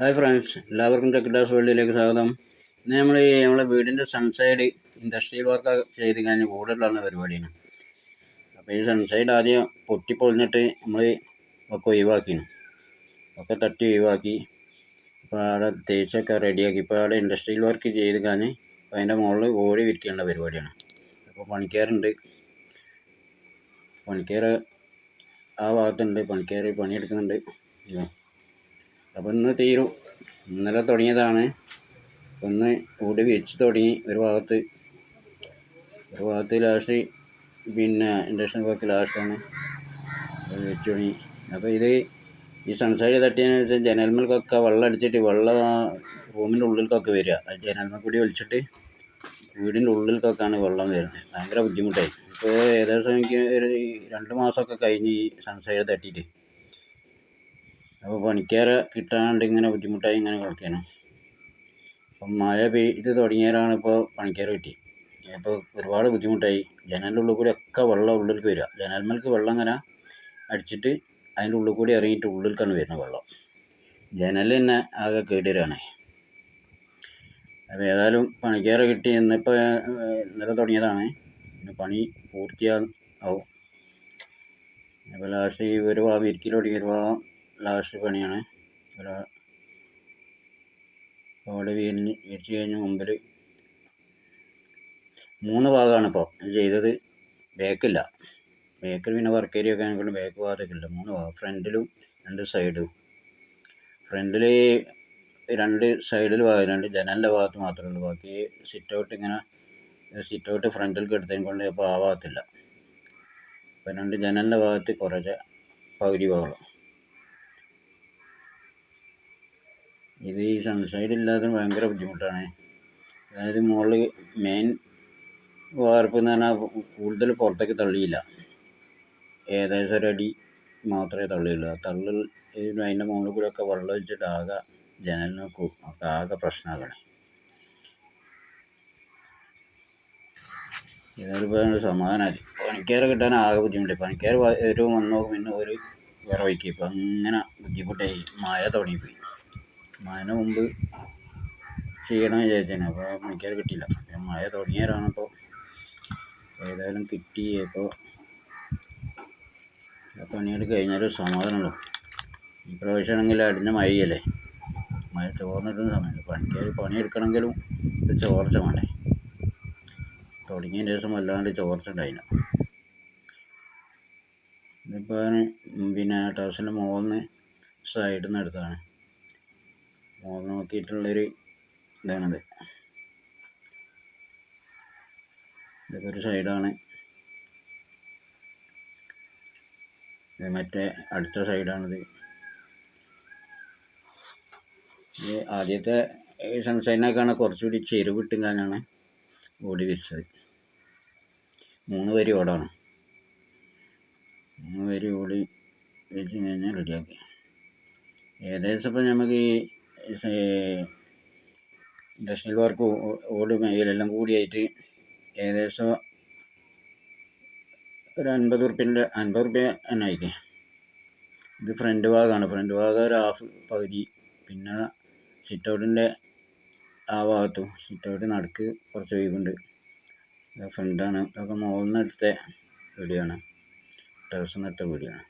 Hi friends എല്ലാവർക്കും ടെക്ടാസ് വേൾഡിലേക്ക് സ്വാഗതം. ഇന്ന് നമ്മൾ ഈ നമ്മളെ വീടിന്റെ സൺസൈഡ് ഇൻഡസ്ട്രിയൽ വർക്ക് ചെയ്ത് കഴിഞ്ഞ് കൂടുതലുള്ള പരിപാടിയാണ്. അപ്പോൾ ഈ സൺസൈഡ് ആദ്യം പൊട്ടിപ്പൊളിഞ്ഞിട്ട് നമ്മൾ ഒക്കെ ഒഴിവാക്കിയാണ് ഒക്കെ തട്ടി ഒഴിവാക്കി. ഇപ്പോൾ അവിടെ തേച്ചൊക്കെ റെഡിയാക്കി. ഇപ്പോൾ അവിടെ ഇൻഡസ്ട്രിയൽ വർക്ക് ചെയ്ത് കഴിഞ്ഞ് അപ്പോൾ അതിന്റെ മുകളിൽ ഓടി വിരിക്കേണ്ട പരിപാടിയാണ്. അപ്പോൾ പണിക്കാരുണ്ട്. പണിക്കാർ ആ ഭാഗത്തുണ്ട്. പണിക്കാർ പണിയെടുക്കുന്നുണ്ട്. ഇതാ. അപ്പോൾ ഇന്ന് തീരും. ഇന്നലെ തുടങ്ങിയതാണ്. ഒന്ന് കൂടി വെച്ച് തുടങ്ങി ഒരു ഭാഗത്ത്. ഒരു ഭാഗത്ത് ലാസ്റ്റ് പിന്നെ ഇൻഡക്ഷൻ കുക്ക് ലാസ്റ്റാണ് അത് തുടങ്ങി. അപ്പോൾ ഇത് ഈ സൺസൈഡ് തട്ടിയതിന് വെച്ചാൽ ജനൽമൽക്കൊക്കെ വെള്ളം അടിച്ചിട്ട് വെള്ളം റൂമിന്റെ ഉള്ളിൽക്കൊക്കെ വരിക. ആ ജനൽമൽ കൂടി വലിച്ചിട്ട് വീടിന്റെ ഉള്ളിൽക്കൊക്കെയാണ് വെള്ളം വരുന്നത്. ഭയങ്കര ബുദ്ധിമുട്ടായി. ഇപ്പോൾ ഏകദേശം എനിക്ക് ഒരു രണ്ട് മാസമൊക്കെ കഴിഞ്ഞ് ഈ സൺസൈഡ് തട്ടിയിട്ട്. അപ്പോൾ പണിക്കാരെ കിട്ടാണ്ട് ഇങ്ങനെ ബുദ്ധിമുട്ടായി ഇങ്ങനെ കിടക്കുകയാണ് അപ്പം മഴ പെയ്ത് തുടങ്ങിയാലാണ് ഇപ്പോൾ പണിക്കാരെ കിട്ടി അപ്പോൾ ഒരുപാട് ബുദ്ധിമുട്ടായി. ജനലിന്റെ ഉള്ളിൽ കൂടി ഒക്കെ വെള്ളം ഉള്ളിലേക്ക് വരിക. ജനൽമേൽക്ക് വെള്ളം ഇങ്ങനെ അടിച്ചിട്ട് അതിന്റെ ഉള്ളിൽ കൂടി ഇറങ്ങിയിട്ട് ഉള്ളിലേക്കാണ് വരുന്നത് വെള്ളം. ജനൽ തന്നെ ആകെ കേടുവരാണ്. അപ്പോൾ ഏതായാലും പണിക്കാരെ കിട്ടി. ഇന്നിപ്പോൾ ഇന്നലെ തുടങ്ങിയതാണ്. ഇന്ന് പണി പൂർത്തിയാകും ആവും അപ്പോൾ ലാസ്റ്റ് ഈ ഒരു ഭാഗം ഇരിക്കൽ ഭാഗം ലാസ്റ്റ് പണിയാണ്. അവിടെ വീടിന് ഇടിച്ച് കഴിഞ്ഞ മുമ്പിൽ മൂന്ന് ഭാഗമാണ് ഇപ്പോൾ ചെയ്തത് ബേക്കില്ല ബാക്കിൽ പിന്നെ വർക്ക് ഏരിയ ഒക്കെ ആണെങ്കിൽ ബാക്ക് ഭാഗത്തേക്കില്ല മൂന്ന് ഭാഗം. ഫ്രണ്ടിലും രണ്ട് സൈഡും ഫ്രണ്ടിൽ രണ്ട് സൈഡിൽ രണ്ട് ജനലിന്റെ ഭാഗത്ത് മാത്രമേ ഉള്ളൂ. ബാക്കി സിറ്റ് ഔട്ട് ഇങ്ങനെ സിറ്റ് ഔട്ട് ഫ്രണ്ടിലേക്ക് എടുത്തതിനെ കൊണ്ട് അപ്പോൾ ആ ഭാഗത്തില്ല. അപ്പോൾ രണ്ട് ജനലിന്റെ ഭാഗത്ത് കുറച്ച് പകുതി ഭാഗമുള്ളൂ ഇത് ഈ സൺസൈഡ് ഇല്ലാതെ ഭയങ്കര ബുദ്ധിമുട്ടാണ്. അതായത് മുകളിൽ മെയിൻ വാർപ്പ് എന്ന് പറഞ്ഞാൽ കൂടുതൽ പുറത്തേക്ക് തള്ളിയില്ല. ഏകദേശം ഒരടി മാത്രമേ തള്ളിയുള്ളൂ. തള്ളി അതിന്റെ മുകളിൽ കൂടെ ഒക്കെ വെള്ളം ഒഴിച്ചിട്ട് ആകെ ജനലിനൊക്കെ ഒക്കെ ആകെ പ്രശ്നമാകണേ ഇതൊരു സമാധാനമായി പണിക്കാരെ കിട്ടാൻ ആകെ ബുദ്ധിമുട്ടി. പണിക്കാർ ഒരു വന്നോ പിന്നെ ഒരു വിറവയ്ക്കും ഇപ്പം അങ്ങനെ ബുദ്ധിമുട്ടായി. മഴ തുടങ്ങിപ്പോയി. മഴന് മുമ്പ് ചെയ്യണം വിചാരിച്ചാണ് അപ്പോൾ മണിക്കാർ കിട്ടിയില്ല. മഴ തുടങ്ങിയവരാണ് ഇപ്പോൾ ഏതായാലും കിട്ടി. ഇപ്പോൾ പണിയെടുത്ത് കഴിഞ്ഞാൽ സമാധാനമുള്ളൂ. ഈ പ്രാവശ്യമാണെങ്കിൽ അടിഞ്ഞ മഴയല്ലേ? മഴ ചോർന്നിട്ടുന്ന സമയമില്ല പണിക്കാർ പണിയെടുക്കണമെങ്കിലും ഇത് ചോർച്ച വേണ്ടേ? തുടങ്ങിയ ദിവസം വല്ലാണ്ട് ചോർച്ച ഉണ്ടായില്ല. ഇതിപ്പോൾ പിന്നെ ടെറസിന്റെ മുകളിൽ നിന്ന് സൈഡിൽ നിന്ന് എടുത്തതാണ്. നോക്കിയിട്ടുള്ളൊരു ഇതാണത്. ഇതൊക്കെ ഒരു സൈഡാണ്. ഇത് മറ്റേ അടുത്ത സൈഡാണിത്. ഇത് ആദ്യത്തെ സൺസൈനൊക്കെയാണ് കുറച്ചുകൂടി ചെരുവിട്ടുകാനാണ് ഓടി വിരിച്ചത്. മൂന്ന് വരി ഓടാണ്. മൂന്ന് വരി ഓടി വെച്ച് കഴിഞ്ഞാൽ റെഡിയാക്കി. ഏകദേശം ഇപ്പം നമുക്ക് ഈ ഇൻഡസ്ട്രിയൽ വർക്ക് ഓട് മേഖലെല്ലാം കൂടിയായിട്ട് ഏകദേശം ഒരു അൻപത് ഉറുപ്പ്യന്റെ അൻപത് ഉറുപ്പ്യ തന്നെ ആയിക്കേ ഇത് ഫ്രണ്ട് ഭാഗമാണ് ഫ്രണ്ട് ഭാഗം ഒരു ഹാഫ് പകുതി. പിന്നെ സിറ്റ് ഔട്ടിന്റെ ആ ഭാഗത്തും സിറ്റ് ഔട്ട് നടുക്ക് കുറച്ച് ഒഴിവുണ്ട് ഫ്രണ്ടാണ് ഇതൊക്കെ മുകളിൽ നിന്ന് എടുത്ത വീഡിയോ ആണ്. ടെറസിൽ നിന്ന് എടുത്ത വീഡിയോ ആണ്.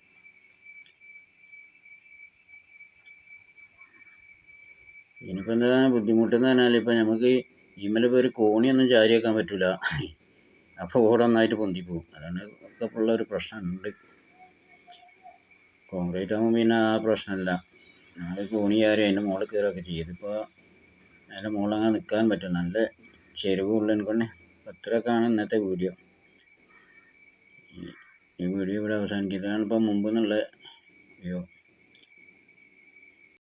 ഇനിയിപ്പോൾ എന്താ ബുദ്ധിമുട്ടെന്ന് പറഞ്ഞാൽ ഇപ്പോൾ നമുക്ക് ഈമലിപ്പോൾ ഒരു കോണിയൊന്നും ചാരി വെക്കാൻ പറ്റില്ല അപ്പോൾ ഓടെ ഒന്നായിട്ട് പൊന്തിപ്പോവും അതാണ് ഒക്കെ ഉള്ള ഒരു പ്രശ്നമുണ്ട് കോൺക്രീറ്റ് ആകുമ്പോൾ പിന്നെ ആ പ്രശ്നമില്ല നമ്മൾ കോണി ചാരി അതിന്റെ മുകളിൽ കയറുകയൊക്കെ ചെയ്യും. ഇതിപ്പോൾ അതിന്റെ മുകളിൽ അങ്ങനെ നിൽക്കാൻ പറ്റും. നല്ല ചെരുവുള്ളതിനെ കൊണ്ട് അത്രയൊക്കെയാണ് ഇന്നത്തെ വീഡിയോ. ഈ വീഡിയോ ഇവിടെ അവസാനിക്കുന്നതാണ് ഇപ്പം മുമ്പ് എന്നുള്ള വ്യൂ